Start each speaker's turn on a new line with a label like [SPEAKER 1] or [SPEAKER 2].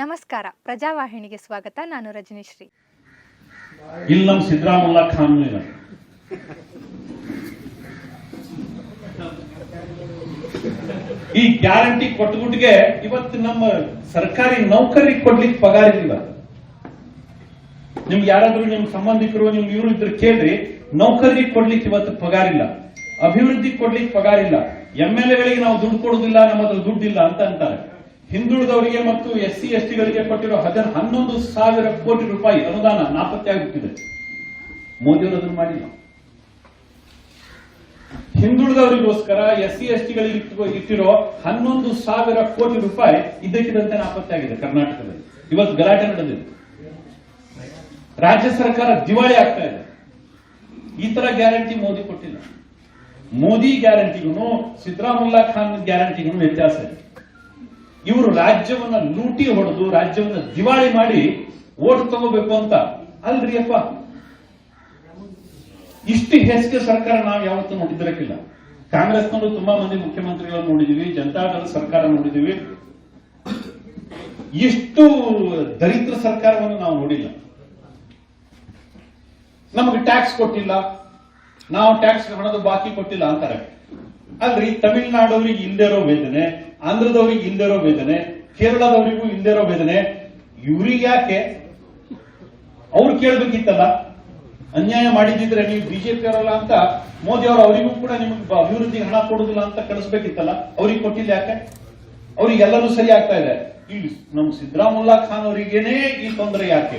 [SPEAKER 1] ನಮಸ್ಕಾರ. ಪ್ರಜಾವಾಹಿನಿಗೆ ಸ್ವಾಗತ. ನಾನು ರಜನಿಶ್ರೀ.
[SPEAKER 2] ಇಲ್ಲಿ ನಮ್ಮ ಸಿದ್ದರಾಮುಲ್ಲಾ ಖಾನ್ ಈ ಗ್ಯಾರಂಟಿ ಕೊಟ್ಟುಬಿಟ್ಟಿಗೆ ಇವತ್ತು ನಮ್ಮ ಸರ್ಕಾರಿ ನೌಕರಿ ಕೊಡ್ಲಿಕ್ಕೆ ಪಗಾರ ಇಲ್ಲ. ನಿಮ್ಗೆ ಯಾರಾದ್ರೂ ನಿಮ್ ಸಂಬಂಧಿಕರು ನಿಮ್ಗೆ ಇವರು ಇದ್ರೆ ಕೇಳ್ರಿ. ನೌಕರಿ ಕೊಡ್ಲಿಕ್ಕೆ ಇವತ್ತು ಪಗಾರ ಇಲ್ಲ. ಅಭಿವೃದ್ಧಿ ಕೊಡ್ಲಿಕ್ಕೆ ಪಗಾರ ಇಲ್ಲ. ಎಂ ಎಲ್ ಎಗಳಿಗೆ ನಾವು ದುಡ್ಡು ಕೊಡುದಿಲ್ಲ ನಮ್ಮ ಹತ್ರ ದುಡ್ಡಿಲ್ಲ ಅಂತ ಅಂತಾರೆ. ಹಿಂದುಳಿದವರಿಗೆ ಮತ್ತು ಎಸ್ ಸಿ ಎಸ್ ಟಿಗಳಿಗೆ ಕೊಟ್ಟಿರೋ ಹದಿನ ಹನ್ನೊಂದು ಸಾವಿರ ಕೋಟಿ ರೂಪಾಯಿ ಅನುದಾನ ನಾಪತ್ತೆ ಆಗಿಬಿಟ್ಟಿದೆ ಮೋದಿಯವರು ಅದನ್ನು ಮಾಡಿಲ್ಲ. ಹಿಂದುಳಿದವರಿಗೋಸ್ಕರ ಎಸ್ ಸಿ ಎಸ್ ಟಿಗಳಿಗೆ ಇಟ್ಟಿರೋ ಹನ್ನೊಂದು ಸಾವಿರ ಕೋಟಿ ರೂಪಾಯಿ ಇದ್ದಕ್ಕಿದ್ದಂತೆ ನಾಪತ್ತೆ ಆಗಿದೆ ಕರ್ನಾಟಕದಲ್ಲಿ. ಇವತ್ತು ಗಲಾಟೆ ನಡೆದಿದೆ. ರಾಜ್ಯ ಸರ್ಕಾರ ದಿವಾಳಿ ಆಗ್ತಾ ಇದೆ. ಈ ತರ ಗ್ಯಾರಂಟಿ ಮೋದಿ ಕೊಟ್ಟಿಲ್ಲ. ಮೋದಿ ಗ್ಯಾರಂಟಿಗೂ ಸಿದ್ದರಾಮುಲ್ಲಾ ಖಾನ್ ಗ್ಯಾರಂಟಿಗೂ ವ್ಯತ್ಯಾಸ ಇದೆ. ಇವರು ರಾಜ್ಯವನ್ನ ಲೂಟಿ ಹೊಡೆದು, ರಾಜ್ಯವನ್ನ ದಿವಾಳಿ ಮಾಡಿ ಓಟ್ ತಗೋಬೇಕು ಅಂತ. ಅಲ್ರಿ ಅಪ್ಪ. ಇಷ್ಟು ಹೆಸರಿಗೆ ಸರ್ಕಾರ ನಾವು ಯಾವತ್ತೂ ನೋಡಿದಿರಕ್ಕಿಲ್ಲ. ಕಾಂಗ್ರೆಸ್ನವರು ತುಂಬಾ ಮಂದಿ ಮುಖ್ಯಮಂತ್ರಿಗಳನ್ನು ನೋಡಿದೀವಿ ಜನತಾದಳ ಸರ್ಕಾರ ನೋಡಿದೀವಿ. ಇಷ್ಟು ದರಿದ್ರ ಸರ್ಕಾರವನ್ನು ನಾವು ನೋಡಿಲ್ಲ. ನಮಗೆ ಟ್ಯಾಕ್ಸ್ ಕೊಟ್ಟಿಲ್ಲ. ನಾವು ಟ್ಯಾಕ್ಸ್ ಹಣದ ಬಾಕಿ ಕೊಟ್ಟಿಲ್ಲ ಅಂತಾರೆ. ಅಲ್ರಿ, ತಮಿಳುನಾಡವ್ರಿಗೆ ಇರೋ ವೇದನೆ. ಆಂಧ್ರದವ್ರಿಗೆ ಇಲ್ದಿರೋ ವೇದನೆ ಕೇರಳದವರಿಗೂ ಇಲ್ದಿರೋ ವೇದನೆ ಇವ್ರಿಗೆ ಯಾಕೆ? ಅವ್ರು ಕೇಳ್ಬೇಕಿತ್ತಲ್ಲ? ಅನ್ಯಾಯ ಮಾಡಿದ್ರೆ ನೀವು ಬಿಜೆಪಿ ಅವರಲ್ಲ ಅಂತ ಮೋದಿ ಅವರು ಅವರಿಗೂ ಕೂಡ ನಿಮ್ಗೆ ಅಭಿವೃದ್ಧಿಗೆ ಹಣ ಕೊಡುದಿಲ್ಲ ಅಂತ ಕಳಿಸ್ಬೇಕಿತ್ತಲ್ಲ? ಅವ್ರಿಗೆ ಕೊಟ್ಟಿಲ್ಲ ಯಾಕೆ? ಅವ್ರಿಗೆಲ್ಲರೂ ಸರಿ ಆಗ್ತಾ ಇದೆ. ಇಲ್ಲಿ ನಮ್ಮ ಸಿದ್ದರಾಮುಲ್ಲಾ ಖಾನ್ ಅವರಿಗೇನೆ ಈ ತೊಂದರೆ ಯಾಕೆ?